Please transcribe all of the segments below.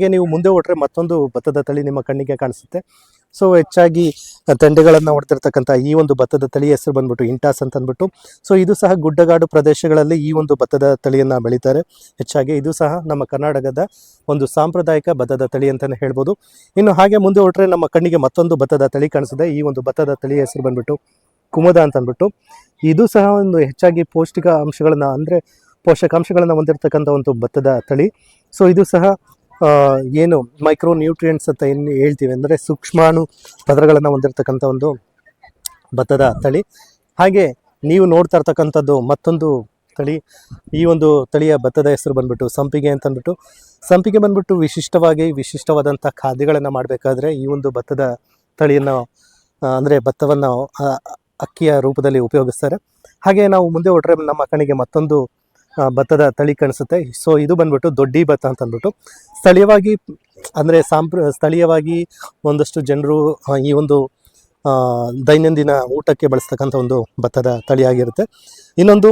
ಹಾಗೆ ನೀವು ಮುಂದೆ ಹೊಟ್ರೆ ಮತ್ತೊಂದು ಭತ್ತದ ತಳಿ ನಿಮ್ಮ ಕಣ್ಣಿಗೆ ಕಾಣಿಸುತ್ತೆ. ಸೊ ಹೆಚ್ಚಾಗಿ ತಂಡೆಗಳನ್ನು ಹೊಡ್ತಿರ್ತಕ್ಕಂಥ ಈ ಒಂದು ಭತ್ತದ ತಳಿ ಹೆಸರು ಬಂದ್ಬಿಟ್ಟು ಇಂಟಾಸ್ ಅಂತ ಅಂದ್ಬಿಟ್ಟು ಸೊ ಇದು ಸಹ ಗುಡ್ಡಗಾಡು ಪ್ರದೇಶಗಳಲ್ಲಿ ಈ ಒಂದು ಭತ್ತದ ತಳಿಯನ್ನು ಬೆಳೀತಾರೆ. ಹೆಚ್ಚಾಗಿ ಇದು ಸಹ ನಮ್ಮ ಕರ್ನಾಟಕದ ಒಂದು ಸಾಂಪ್ರದಾಯಿಕ ಭತ್ತದ ತಳಿ ಅಂತಲೇ ಹೇಳ್ಬೋದು. ಇನ್ನು ಹಾಗೆ ಮುಂದೆ ಹೊಟ್ರೆ ನಮ್ಮ ಕಣ್ಣಿಗೆ ಮತ್ತೊಂದು ಭತ್ತದ ತಳಿ ಕಾಣಿಸುತ್ತೆ. ಈ ಒಂದು ಭತ್ತದ ತಳಿ ಹೆಸರು ಬಂದ್ಬಿಟ್ಟು ಕುಮದ ಅಂತ ಅಂದ್ಬಿಟ್ಟು ಇದು ಸಹ ಒಂದು ಹೆಚ್ಚಾಗಿ ಪೌಷ್ಟಿಕ ಅಂಶಗಳನ್ನು ಅಂದರೆ ಪೋಷಕಾಂಶಗಳನ್ನು ಹೊಂದಿರತಕ್ಕಂಥ ಒಂದು ಭತ್ತದ ತಳಿ. ಸೊ ಇದು ಸಹ ಏನು ಮೈಕ್ರೋ ನ್ಯೂಟ್ರಿಯೆಂಟ್ಸ್ ಅಂತ ಏನು ಹೇಳ್ತೀವಿ ಅಂದರೆ ಸೂಕ್ಷ್ಮಾಣು ಪದರಗಳನ್ನು ಹೊಂದಿರತಕ್ಕಂಥ ಒಂದು ಭತ್ತದ ತಳಿ. ಹಾಗೆ ನೀವು ನೋಡ್ತಾ ಇರ್ತಕ್ಕಂಥದ್ದು ಮತ್ತೊಂದು ತಳಿ. ಈ ಒಂದು ತಳಿಯ ಭತ್ತದ ಹೆಸರು ಬಂದ್ಬಿಟ್ಟು ಸಂಪಿಗೆ ಅಂತ ಅಂದ್ಬಿಟ್ಟು ಸಂಪಿಗೆ ಬಂದ್ಬಿಟ್ಟು ವಿಶಿಷ್ಟವಾಗಿ ವಿಶಿಷ್ಟವಾದಂಥ ಖಾದ್ಯಗಳನ್ನು ಮಾಡಬೇಕಾದ್ರೆ ಈ ಒಂದು ಭತ್ತದ ತಳಿಯನ್ನು ಅಂದರೆ ಭತ್ತವನ್ನು ಅಕ್ಕಿಯ ರೂಪದಲ್ಲಿ ಉಪಯೋಗಿಸ್ತಾರೆ. ಹಾಗೆ ನಾವು ಮುಂದೆ ಹೊಟ್ರೆ ನಮ್ಮ ಕಣಿಗೆ ಮತ್ತೊಂದು ಭತ್ತದ ತಳಿ ಕಾಣಿಸುತ್ತೆ. ಸೊ ಇದು ಬಂದ್ಬಿಟ್ಟು ದೊಡ್ಡಿ ಭತ್ತ ಅಂತ ಅಂದ್ಬಿಟ್ಟು ಸ್ಥಳೀಯವಾಗಿ, ಅಂದರೆ ಸಾಂಪ್ರ, ಸ್ಥಳೀಯವಾಗಿ ಒಂದಷ್ಟು ಜನರು ಈ ಒಂದು ದೈನಂದಿನ ಊಟಕ್ಕೆ ಬಳಸ್ತಕ್ಕಂಥ ಒಂದು ಭತ್ತದ ತಳಿಯಾಗಿರುತ್ತೆ ಇನ್ನೊಂದು,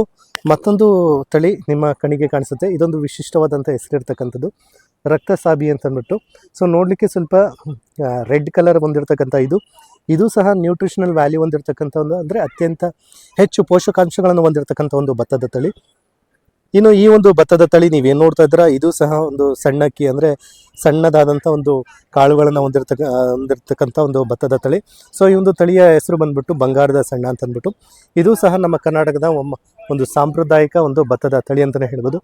ಮತ್ತೊಂದು ತಳಿ ನಿಮ್ಮ ಕಣಿಗೆ ಕಾಣಿಸುತ್ತೆ. ಇದೊಂದು ವಿಶಿಷ್ಟವಾದಂಥ ಹೆಸರಿರ್ತಕ್ಕಂಥದ್ದು, ರಕ್ತ ಸಾಬಿ ಅಂತ ಅಂದ್ಬಿಟ್ಟು ಸೊ ನೋಡಲಿಕ್ಕೆ ಸ್ವಲ್ಪ ರೆಡ್ ಕಲರ್ ಹೊಂದಿರತಕ್ಕಂಥ ಇದು. ಇದು ಸಹ ನ್ಯೂಟ್ರಿಷನಲ್ ವ್ಯಾಲ್ಯೂ ಹೊಂದಿರತಕ್ಕಂಥ ಒಂದು, ಅಂದರೆ ಅತ್ಯಂತ ಹೆಚ್ಚು ಪೋಷಕಾಂಶಗಳನ್ನು ಹೊಂದಿರತಕ್ಕಂಥ ಒಂದು ಭತ್ತದ ತಳಿ. ಇನ್ನು ಈ ಒಂದು ಭತ್ತದ ತಳಿ ನೀವೇನು ನೋಡ್ತಾ ಇದ್ದೀರಾ? ಇದು ಸಹ ಒಂದು ಸಣ್ಣಕ್ಕಿ ಅಂದರೆ ಸಣ್ಣದಾದಂಥ ಒಂದು ಕಾಳುಗಳನ್ನು ಹೊಂದಿರತಕ್ಕ ಹೊಂದಿರತಕ್ಕಂಥ ಒಂದು ಭತ್ತದ ತಳಿ. ಸೊ ಈ ಒಂದು ತಳಿಯ ಹೆಸರು ಬಂದ್ಬಿಟ್ಟು ಬಂಗಾರದ ಸಣ್ಣ ಅಂತ ಅಂದ್ಬಿಟ್ಟು ಇದು ಸಹ ನಮ್ಮ ಕರ್ನಾಟಕದ ಒಂದು ಸಾಂಪ್ರದಾಯಿಕ ಒಂದು ಭತ್ತದ ತಳಿ ಅಂತಲೇ ಹೇಳ್ಬೋದು.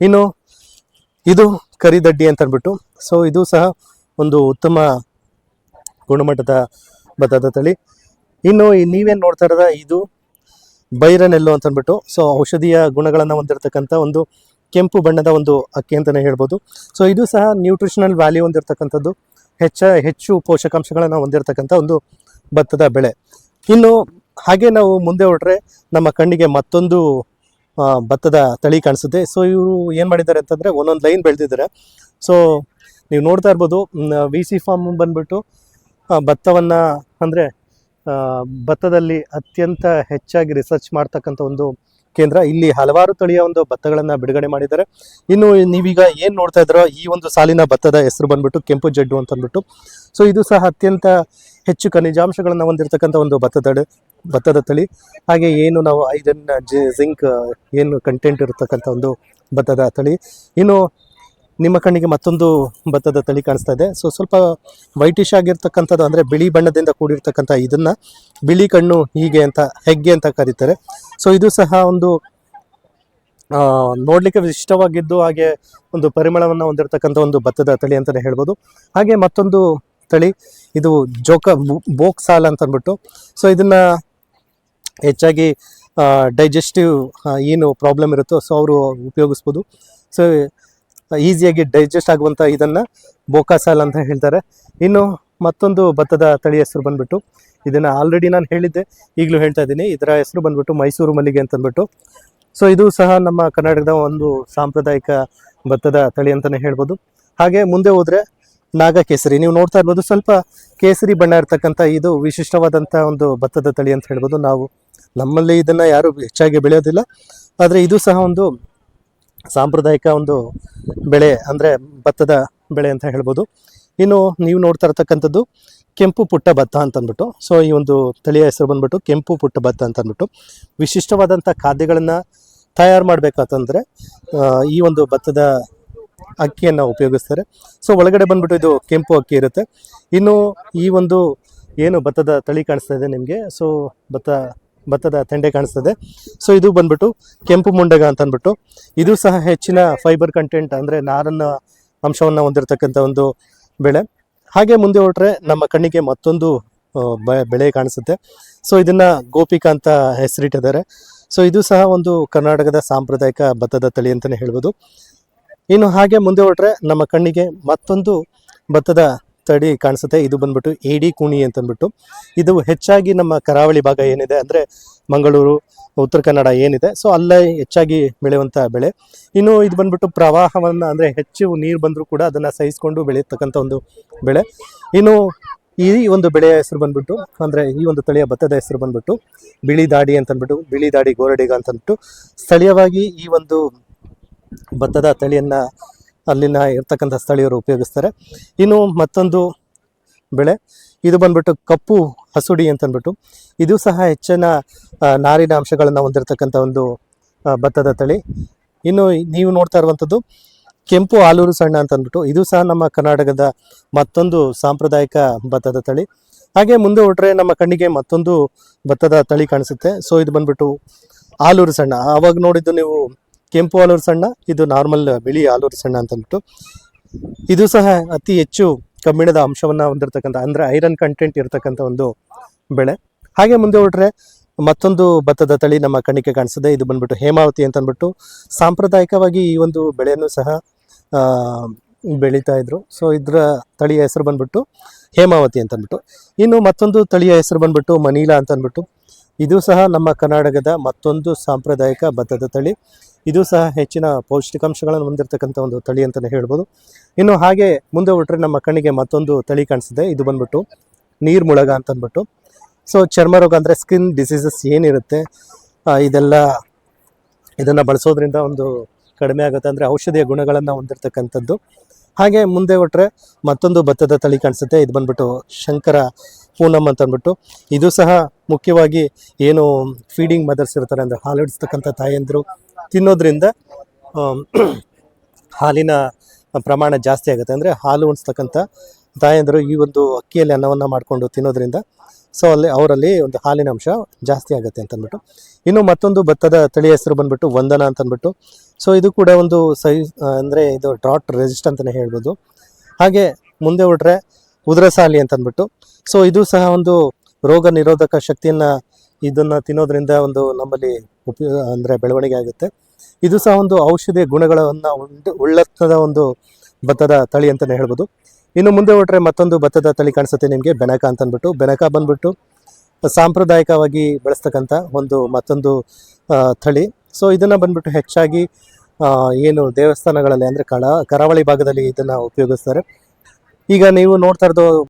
ಇನ್ನು ಇದು ಕರಿದಡ್ಡಿ ಅಂತ ಅಂದ್ಬಿಟ್ಟು ಸೊ ಇದು ಸಹ ಒಂದು ಉತ್ತಮ ಗುಣಮಟ್ಟದ ಭತ್ತದ ತಳಿ. ಇನ್ನು ನೀವೇನು ನೋಡ್ತಾ ಇರೋದ? ಇದು ಬೈರನೆಲ್ಲು ಅಂತ ಅಂದ್ಬಿಟ್ಟು ಸೊ ಔಷಧೀಯ ಗುಣಗಳನ್ನು ಹೊಂದಿರತಕ್ಕಂಥ ಒಂದು ಕೆಂಪು ಬಣ್ಣದ ಒಂದು ಅಕ್ಕಿ ಅಂತಲೇ ಹೇಳ್ಬೋದು. ಸೊ ಇದು ಸಹ ನ್ಯೂಟ್ರಿಷನಲ್ ವ್ಯಾಲ್ಯೂ ಹೊಂದಿರತಕ್ಕಂಥದ್ದು. ಹೆಚ್ಚ, ಹೆಚ್ಚು ಪೋಷಕಾಂಶಗಳನ್ನು ಹೊಂದಿರತಕ್ಕಂಥ ಒಂದು ಭತ್ತದ ಬೆಳೆ. ಇನ್ನು ಹಾಗೆ ನಾವು ಮುಂದೆ ಹೊರಟ್ರೆ ನಮ್ಮ ಕಣ್ಣಿಗೆ ಮತ್ತೊಂದು ಭತ್ತದ ತಳಿ ಕಾಣಿಸುತ್ತೆ. ಸೊ ಇವರು ಏನು ಮಾಡಿದ್ದಾರೆ ಅಂತಂದರೆ ಒಂದೊಂದು ಲೈನ್ ಬೆಳೆದಿದ್ದಾರೆ. ಸೊ ನೀವು ನೋಡ್ತಾ ಇರ್ಬೋದು ವಿ ಸಿ ಫಾರ್ಮ್ ಬಂದ್ಬಿಟ್ಟು ಭತ್ತವನ್ನು ಅಂದರೆ ಭತ್ತದಲ್ಲಿ ಅತ್ಯಂತ ಹೆಚ್ಚಾಗಿ ರಿಸರ್ಚ್ ಮಾಡ್ತಕ್ಕಂಥ ಒಂದು ಕೇಂದ್ರ. ಇಲ್ಲಿ ಹಲವಾರು ತಳಿಯ ಒಂದು ಭತ್ತಗಳನ್ನು ಬಿಡುಗಡೆ ಮಾಡಿದ್ದಾರೆ. ಇನ್ನು ನೀವೀಗ ಏನು ನೋಡ್ತಾ ಇದ್ರೋ ಈ ಒಂದು ಸಾಲಿನ ಭತ್ತದ ಹೆಸರು ಬಂದ್ಬಿಟ್ಟು ಕೆಂಪು ಜಡ್ಡು ಅಂತ ಅಂದ್ಬಿಟ್ಟು ಸೊ ಇದು ಸಹ ಅತ್ಯಂತ ಹೆಚ್ಚು ಖನಿಜಾಂಶಗಳನ್ನು ಹೊಂದಿರತಕ್ಕಂಥ ಒಂದು ಭತ್ತದ ಭತ್ತದ ತಳಿ. ಹಾಗೆ ಏನು ನಾವು ಐರನ್ ಜಿಂಕ್, ಏನು ಕಂಟೆಂಟ್ ಇರತಕ್ಕಂಥ ಒಂದು ಭತ್ತದ ತಳಿ. ಇನ್ನು ನಿಮ್ಮ ಕಣ್ಣಿಗೆ ಮತ್ತೊಂದು ಭತ್ತದ ತಳಿ ಕಾಣಿಸ್ತಾ ಇದೆ. ಸೊ ಸ್ವಲ್ಪ ವೈಟಿಶ್ ಆಗಿರ್ತಕ್ಕಂಥದ್ದು ಅಂದರೆ ಬಿಳಿ ಬಣ್ಣದಿಂದ ಕೂಡಿರ್ತಕ್ಕಂಥ ಇದನ್ನು ಬಿಳಿ ಕಣ್ಣು ಹೀಗೆ ಅಂತ, ಹೆಗ್ಗೆ ಅಂತ ಕರೀತಾರೆ. ಸೊ ಇದು ಸಹ ಒಂದು ನೋಡಲಿಕ್ಕೆ ವಿಶಿಷ್ಟವಾಗಿದ್ದು ಹಾಗೆ ಒಂದು ಪರಿಮಳವನ್ನು ಹೊಂದಿರತಕ್ಕಂಥ ಒಂದು ಭತ್ತದ ತಳಿ ಅಂತಲೇ ಹೇಳ್ಬೋದು. ಹಾಗೆ ಮತ್ತೊಂದು ತಳಿ, ಇದು ಜೋಕ ಬೋಕ್ ಸಾಲ ಅಂತ ಅಂದ್ಬಿಟ್ಟು ಸೊ ಇದನ್ನು ಹೆಚ್ಚಾಗಿ ಡೈಜೆಸ್ಟಿವ್ ಏನು ಪ್ರಾಬ್ಲಮ್ ಇರುತ್ತೋ ಸೊ ಅವರು ಉಪಯೋಗಿಸ್ಬೋದು. ಸೊ ಈಸಿಯಾಗಿ ಡೈಜೆಸ್ಟ್ ಆಗುವಂಥ ಇದನ್ನು ಬೋಕಾಸಾಲ್ ಅಂತ ಹೇಳ್ತಾರೆ. ಇನ್ನು ಮತ್ತೊಂದು ಭತ್ತದ ತಳಿ ಹೆಸರು ಬಂದ್ಬಿಟ್ಟು, ಇದನ್ನು ಆಲ್ರೆಡಿ ನಾನು ಹೇಳಿದ್ದೆ, ಈಗಲೂ ಹೇಳ್ತಾ ಇದ್ದೀನಿ. ಇದರ ಹೆಸರು ಬಂದ್ಬಿಟ್ಟು ಮೈಸೂರು ಮಲ್ಲಿಗೆ ಅಂತ ಅಂದ್ಬಿಟ್ಟು ಸೊ ಇದು ಸಹ ನಮ್ಮ ಕರ್ನಾಟಕದ ಒಂದು ಸಾಂಪ್ರದಾಯಿಕ ಭತ್ತದ ತಳಿ ಅಂತಲೇ ಹೇಳ್ಬೋದು. ಹಾಗೆ ಮುಂದೆ ಹೋದರೆ ನಾಗ ಕೇಸರಿ ನೀವು ನೋಡ್ತಾ ಇರ್ಬೋದು, ಸ್ವಲ್ಪ ಕೇಸರಿ ಬಣ್ಣ ಇರ್ತಕ್ಕಂಥ ಇದು ವಿಶಿಷ್ಟವಾದಂಥ ಒಂದು ಭತ್ತದ ತಳಿ ಅಂತ ಹೇಳ್ಬೋದು ನಾವು. ನಮ್ಮಲ್ಲಿ ಇದನ್ನು ಯಾರು ಹೆಚ್ಚಾಗಿ ಬೆಳೆಯೋದಿಲ್ಲ. ಆದರೆ ಇದು ಸಹ ಒಂದು ಸಾಂಪ್ರದಾಯಿಕ ಒಂದು ಬೆಳೆ ಅಂದರೆ ಭತ್ತದ ಬೆಳೆ ಅಂತ ಹೇಳ್ಬೋದು. ಇನ್ನು ನೀವು ನೋಡ್ತಾ ಇರ್ತಕ್ಕಂಥದ್ದು ಕೆಂಪು ಪುಟ್ಟ ಭತ್ತ ಅಂತಂದ್ಬಿಟ್ಟು ಸೊ ಈ ಒಂದು ತಳಿಯ ಹೆಸರು ಬಂದ್ಬಿಟ್ಟು ಕೆಂಪು ಪುಟ್ಟ ಭತ್ತ ಅಂತಂದ್ಬಿಟ್ಟು ವಿಶಿಷ್ಟವಾದಂಥ ಖಾದ್ಯಗಳನ್ನು ತಯಾರು ಮಾಡಬೇಕಂತಂದರೆ ಈ ಒಂದು ಭತ್ತದ ಅಕ್ಕಿಯನ್ನು ಉಪಯೋಗಿಸ್ತಾರೆ. ಸೊ ಒಳಗಡೆ ಬಂದ್ಬಿಟ್ಟು ಇದು ಕೆಂಪು ಅಕ್ಕಿ ಇರುತ್ತೆ. ಇನ್ನು ಈ ಒಂದು ಏನು ಭತ್ತದ ತಳಿ ಕಾಣಿಸ್ತಾ ಇದೆ ನಿಮಗೆ? ಸೊ ಭತ್ತ ಭತ್ತದ ತೆಂಡೆ ಕಾಣಿಸ್ತದೆ. ಸೊ ಇದು ಬಂದ್ಬಿಟ್ಟು ಕೆಂಪು ಮುಂಡಗ ಅಂತ ಅಂದ್ಬಿಟ್ಟು ಇದು ಸಹ ಹೆಚ್ಚಿನ ಫೈಬರ್ ಕಂಟೆಂಟ್ ಅಂದರೆ ನಾರನ್ನ ಅಂಶವನ್ನು ಹೊಂದಿರತಕ್ಕಂಥ ಒಂದು ಬೆಳೆ. ಹಾಗೆ ಮುಂದೆ ಹೊರಟ್ರೆ ನಮ್ಮ ಕಣ್ಣಿಗೆ ಮತ್ತೊಂದು ಬೆಳೆ ಕಾಣಿಸುತ್ತೆ. ಸೊ ಇದನ್ನ ಗೋಪಿಕಾ ಅಂತ ಹೆಸರಿಟ್ಟಿದ್ದಾರೆ. ಸೊ ಇದು ಸಹ ಒಂದು ಕರ್ನಾಟಕದ ಸಾಂಪ್ರದಾಯಿಕ ಭತ್ತದ ತಳಿ ಅಂತಲೇ ಹೇಳ್ಬೋದು. ಇನ್ನು ಹಾಗೆ ಮುಂದೆ ಹೊರಟ್ರೆ ನಮ್ಮ ಕಣ್ಣಿಗೆ ಮತ್ತೊಂದು ಭತ್ತದ ತಳಿ ಕಾಣಿಸುತ್ತೆ. ಇದು ಬಂದ್ಬಿಟ್ಟು ಏಡಿ ಕೂಣಿ ಅಂತ ಅಂದ್ಬಿಟ್ಟು ಇದು ಹೆಚ್ಚಾಗಿ ನಮ್ಮ ಕರಾವಳಿ ಭಾಗ ಏನಿದೆ ಅಂದರೆ ಮಂಗಳೂರು, ಉತ್ತರ ಕನ್ನಡ ಏನಿದೆ. ಸೊ ಅಲ್ಲೇ ಹೆಚ್ಚಾಗಿ ಬೆಳೆಯುವಂಥ ಬೆಳೆ. ಇನ್ನು ಇದು ಬಂದ್ಬಿಟ್ಟು ಪ್ರವಾಹವನ್ನು ಅಂದರೆ ಹೆಚ್ಚು ನೀರು ಬಂದರೂ ಕೂಡ ಅದನ್ನು ಸಹಿಸಿಕೊಂಡು ಬೆಳೆಯತಕ್ಕಂಥ ಒಂದು ಬೆಳೆ. ಇನ್ನು ಈ ಒಂದು ಬೆಳೆಯ ಹೆಸರು ಬಂದ್ಬಿಟ್ಟು, ಅಂದರೆ ಈ ಒಂದು ತಳಿಯ ಭತ್ತದ ಹೆಸರು ಬಂದ್ಬಿಟ್ಟು, ಬಿಳಿ ದಾಡಿ ಅಂತ ಅಂದ್ಬಿಟ್ಟು ಬಿಳಿ ದಾಡಿ ಗೋರಡಿಗ ಅಂತ ಅಂದ್ಬಿಟ್ಟು ಸ್ಥಳೀಯವಾಗಿ ಈ ಒಂದು ಭತ್ತದ ತಳಿಯನ್ನು ಅಲ್ಲಿನ ಇರ್ತಕ್ಕಂಥ ಸ್ಥಳೀಯರು ಉಪಯೋಗಿಸ್ತಾರೆ. ಇನ್ನು ಮತ್ತೊಂದು ಬೆಳೆ, ಇದು ಬಂದ್ಬಿಟ್ಟು ಕಪ್ಪು ಹಸುಡಿ ಅಂತಂದ್ಬಿಟ್ಟು ಇದು ಸಹ ಹೆಚ್ಚಿನ ನಾರಿನ ಅಂಶಗಳನ್ನು ಹೊಂದಿರತಕ್ಕಂಥ ಒಂದು ಭತ್ತದ ತಳಿ. ಇನ್ನು ನೀವು ನೋಡ್ತಾ ಇರುವಂಥದ್ದು ಕೆಂಪು ಆಲೂರು ಸಣ್ಣ ಅಂತ ಅಂದ್ಬಿಟ್ಟು ಇದು ಸಹ ನಮ್ಮ ಕರ್ನಾಟಕದ ಮತ್ತೊಂದು ಸಾಂಪ್ರದಾಯಿಕ ಭತ್ತದ ತಳಿ. ಹಾಗೆ ಮುಂದೆ ಹೊರಟ್ರೆ ನಮ್ಮ ಕಣ್ಣಿಗೆ ಮತ್ತೊಂದು ಭತ್ತದ ತಳಿ ಕಾಣಿಸುತ್ತೆ. ಸೊ ಇದು ಬಂದ್ಬಿಟ್ಟು ಆಲೂರು ಸಣ್ಣ. ಆವಾಗ ನೋಡಿದ್ದು ನೀವು ಕೆಂಪು ಆಲೂರು ಸಣ್ಣ, ಇದು ನಾರ್ಮಲ್ ಬಿಳಿ ಆಲೂರು ಸಣ್ಣ ಅಂತ ಅಂದ್ಬಿಟ್ಟು ಇದು ಸಹ ಅತಿ ಹೆಚ್ಚು ಕಬ್ಬಿಣದ ಅಂಶವನ್ನು ಹೊಂದಿರತಕ್ಕಂಥ, ಅಂದರೆ ಐರನ್ ಕಂಟೆಂಟ್ ಇರತಕ್ಕಂಥ ಒಂದು ಬೆಳೆ. ಹಾಗೆ ಮುಂದೆ ಹೊರಟ್ರೆ ಮತ್ತೊಂದು ಭತ್ತದ ತಳಿ ನಮ್ಮ ಕಣ್ಣಿಗೆ ಕಾಣಿಸ್ತದೆ ಇದು ಬಂದ್ಬಿಟ್ಟು ಹೇಮಾವತಿ ಅಂತ ಅಂದ್ಬಿಟ್ಟು ಸಾಂಪ್ರದಾಯಿಕವಾಗಿ ಈ ಒಂದು ಬೆಳೆಯನ್ನು ಸಹ ಬೆಳೀತಾ ಇದ್ರು. ಸೊ ಇದರ ತಳಿಯ ಹೆಸರು ಬಂದ್ಬಿಟ್ಟು ಹೇಮಾವತಿ ಅಂತ ಅಂದ್ಬಿಟ್ಟು ಇನ್ನು ಮತ್ತೊಂದು ತಳಿಯ ಹೆಸರು ಬಂದ್ಬಿಟ್ಟು ಮನೀಲಾ ಅಂತ ಅಂದ್ಬಿಟ್ಟು ಇದು ಸಹ ನಮ್ಮ ಕರ್ನಾಟಕದ ಮತ್ತೊಂದು ಸಾಂಪ್ರದಾಯಿಕ ಭತ್ತದ ತಳಿ. ಇದು ಸಹ ಹೆಚ್ಚಿನ ಪೌಷ್ಟಿಕಾಂಶಗಳನ್ನು ಹೊಂದಿರತಕ್ಕಂಥ ಒಂದು ತಳಿ ಅಂತಲೇ ಹೇಳ್ಬೋದು. ಇನ್ನು ಹಾಗೆ ಮುಂದೆ ಹೊರಟ್ರೆ ನಮ್ಮ ಕಣ್ಣಿಗೆ ಮತ್ತೊಂದು ತಳಿ ಕಾಣಿಸಿದೆ ಇದು ಬಂದ್ಬಿಟ್ಟು ನೀರು ಮುಳಗ ಅಂತ ಅಂದ್ಬಿಟ್ಟು ಸೊ ಚರ್ಮ ರೋಗ ಅಂದರೆ ಸ್ಕಿನ್ ಡಿಸೀಸಸ್ ಏನಿರುತ್ತೆ? ಇದೆಲ್ಲ ಇದನ್ನು ಬಳಸೋದ್ರಿಂದ ಒಂದು ಕಡಿಮೆ ಆಗುತ್ತೆ ಅಂದರೆ ಔಷಧಿಯ ಗುಣಗಳನ್ನು ಹೊಂದಿರತಕ್ಕಂಥದ್ದು. ಹಾಗೆ ಮುಂದೆ ಹೊಟ್ಟರೆ ಮತ್ತೊಂದು ಭತ್ತದ ತಳಿ ಕಾಣಿಸುತ್ತೆ. ಇದು ಬಂದ್ಬಿಟ್ಟು ಶಂಕರ ಪೂನಮ್ ಅಂತ ಅಂದ್ಬಿಟ್ಟು ಇದು ಸಹ ಮುಖ್ಯವಾಗಿ ಏನು ಫೀಡಿಂಗ್ ಮದರ್ಸ್ ಇರ್ತಾರೆ, ಅಂದರೆ ಹಾಲು ಹಿಡಿಸ್ತಕ್ಕಂಥ ತಾಯಂದಿರು ತಿನ್ನೋದ್ರಿಂದ ಹಾಲಿನ ಪ್ರಮಾಣ ಜಾಸ್ತಿ ಆಗುತ್ತೆ. ಅಂದರೆ ಹಾಲು ಉಣಿಸ್ತಕ್ಕಂಥ ತಾಯಂದಿರು ಈ ಒಂದು ಅಕ್ಕಿಯಲ್ಲಿ ಅನ್ನವನ್ನು ಮಾಡಿಕೊಂಡು ತಿನ್ನೋದ್ರಿಂದ, ಸೊ ಅಲ್ಲಿ ಅವರಲ್ಲಿ ಒಂದು ಹಾಲಿನ ಅಂಶ ಜಾಸ್ತಿ ಆಗುತ್ತೆ ಅಂತ ಅಂದ್ಬಿಟ್ಟು ಇನ್ನು ಮತ್ತೊಂದು ಭತ್ತದ ತಳಿ ಹೆಸರು ಬಂದ್ಬಿಟ್ಟು ವಂದನ ಅಂತ ಅಂದ್ಬಿಟ್ಟು ಸೊ ಇದು ಕೂಡ ಒಂದು ಸೈ ಅಂದರೆ ಇದು ಡ್ರಾಟ್ ರೆಸಿಸ್ಟ್ ಅಂತಲೇ ಹೇಳ್ಬೋದು. ಹಾಗೆ ಮುಂದೆ ಹೊರಟ್ರೆ ಉದ್ರಸಾಲಿ ಅಂತ ಅಂದ್ಬಿಟ್ಟು ಸೊ ಇದು ಸಹ ಒಂದು ರೋಗ ನಿರೋಧಕ ಶಕ್ತಿಯನ್ನು ಇದನ್ನು ತಿನ್ನೋದ್ರಿಂದ ಒಂದು ನಮ್ಮಲ್ಲಿ ಉಪಯೋಗ ಅಂದರೆ ಬೆಳವಣಿಗೆ ಆಗುತ್ತೆ. ಇದು ಸಹ ಒಂದು ಔಷಧಿಯ ಗುಣಗಳನ್ನು ಉಂಟು ಉಳ್ಳತ್ತದ ಒಂದು ಭತ್ತದ ತಳಿ ಅಂತಲೇ ಹೇಳ್ಬೋದು. ಇನ್ನು ಮುಂದೆ ಹೊರಟ್ರೆ ಮತ್ತೊಂದು ಭತ್ತದ ತಳಿ ಕಾಣಿಸುತ್ತೆ ನಿಮಗೆ, ಬೆನಕ ಅಂತ ಅಂದ್ಬಿಟ್ಟು ಬೆನಕ ಬಂದ್ಬಿಟ್ಟು ಸಾಂಪ್ರದಾಯಿಕವಾಗಿ ಬೆಳೆಸ್ತಕ್ಕಂಥ ಒಂದು ಮತ್ತೊಂದು ತಳಿ. ಸೊ ಇದನ್ನು ಬಂದ್ಬಿಟ್ಟು ಹೆಚ್ಚಾಗಿ ಏನು ದೇವಸ್ಥಾನಗಳಲ್ಲಿ ಅಂದರೆ ಕಳ, ಕರಾವಳಿ ಭಾಗದಲ್ಲಿ ಇದನ್ನು ಉಪಯೋಗಿಸ್ತಾರೆ. ಈಗ ನೀವು ನೋಡ್ತಾ ಇರೋದು